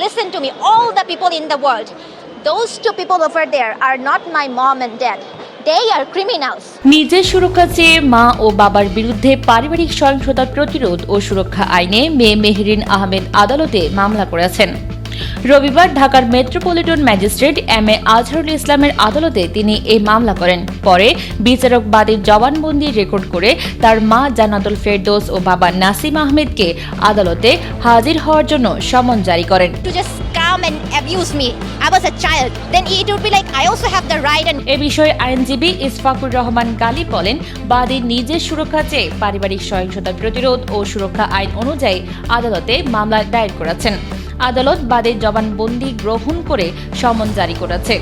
listen to me, all the people in the world. Those two people over there are not my mom and dad. They are criminals. নিজের সুরক্ষা চেয়ে মা ও বাবার বিরুদ্ধে পারিবারিক সহিংসতা প্রতিরোধ ও সুরক্ষা আইনে মেয়ে মেহরিন আহমেদ আদালতে মামলা করেছেন রবিবার ঢাকার metropolitan magistrate M A Azharul ইসলামের আদালতে তিনি এই মামলা করেন পরে বিচারক বাদীর জবানবন্দি রেকর্ড করে তার মা জান্নাতুল ফেরদৌস ও বাবা নাসিম আহমেদকে আদালতে হাজির হওয়ার জন্য সমন জারি করেন To just come and abuse me. I was a child. Then it would be like I also have the right and এ বিষয়ে আইনজীবী ইসফাকুর রহমান গালি বলেন বাদীর নিজের সুরক্ষা চেয়ে পারিবারিক সহিংসতা প্রতিরোধ ও সুরক্ষা আইন অনুযায়ী আদালতে মামলা দায়ের করেছেন আদালত বাদে জবানবন্দি গ্রহণ করে সমন জারি করেছে।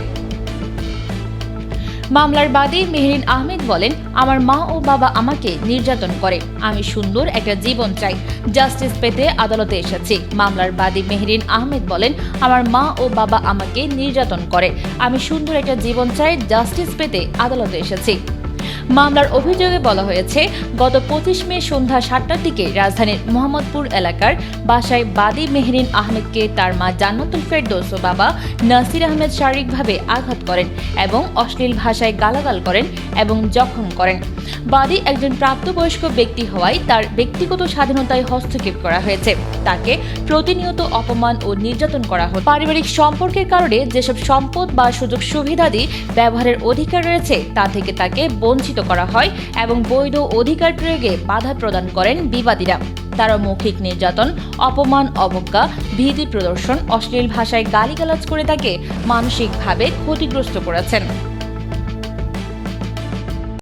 মামলার বাদী মেহরিন আহমেদ বলেন, আমার মা ও বাবা আমাকে নির্যাতন করে। আমি সুন্দর একটা জীবন চাই। জাস্টিস পেতে আদালতে এসেছি। মামলার বাদী মেহরিন আহমেদ বলেন, আমার মা ও বাবা আমাকে নির্যাতন করে। আমি সুন্দর একটা জীবন চাই। জাস্টিস পেতে আদালতে এসেছি। মামলার অভিযোগে বলা হয়েছে, গত পঁচিশ মে সন্ধ্যা সাতটার দিকে রাজধানীর মোহাম্মদপুর এলাকার বাসায় বাদী মেহরিন আহমেদকে তার মা জান্নাতুল ফেরদৌস ও বাবা নাসির আহমেদ শারীরিকভাবে আঘাত করেন এবং অশ্লীল ভাষায় গালাগাল করেন এবং জখম করেন। বাদী একজন প্রাপ্তবয়স্ক ব্যক্তি হওয়ায় তার ব্যক্তিগত স্বাধীনতায় হস্তক্ষেপ করা হয়েছে। তাকে প্রতিনিয়ত অপমান ও নির্যাতন করা হয় পারিবারিক সম্পর্কের কারণে যেসব সম্পদ বা সুযোগ সুবিধাদি ব্যবহারের অধিকার রয়েছে, তা থেকে তাকে বঞ্চিত করা হয় এবং বৈধ অধিকার প্রয়োগে বাধা প্রদান করেন বিবাদীরা। তারা মৌখিক নির্যাতন, অপমান, অবজ্ঞা, ভীতি প্রদর্শন, অশ্লীল ভাষায় গালিগালাজ করে তাকে মানসিকভাবে ক্ষতিগ্রস্ত করেছেন।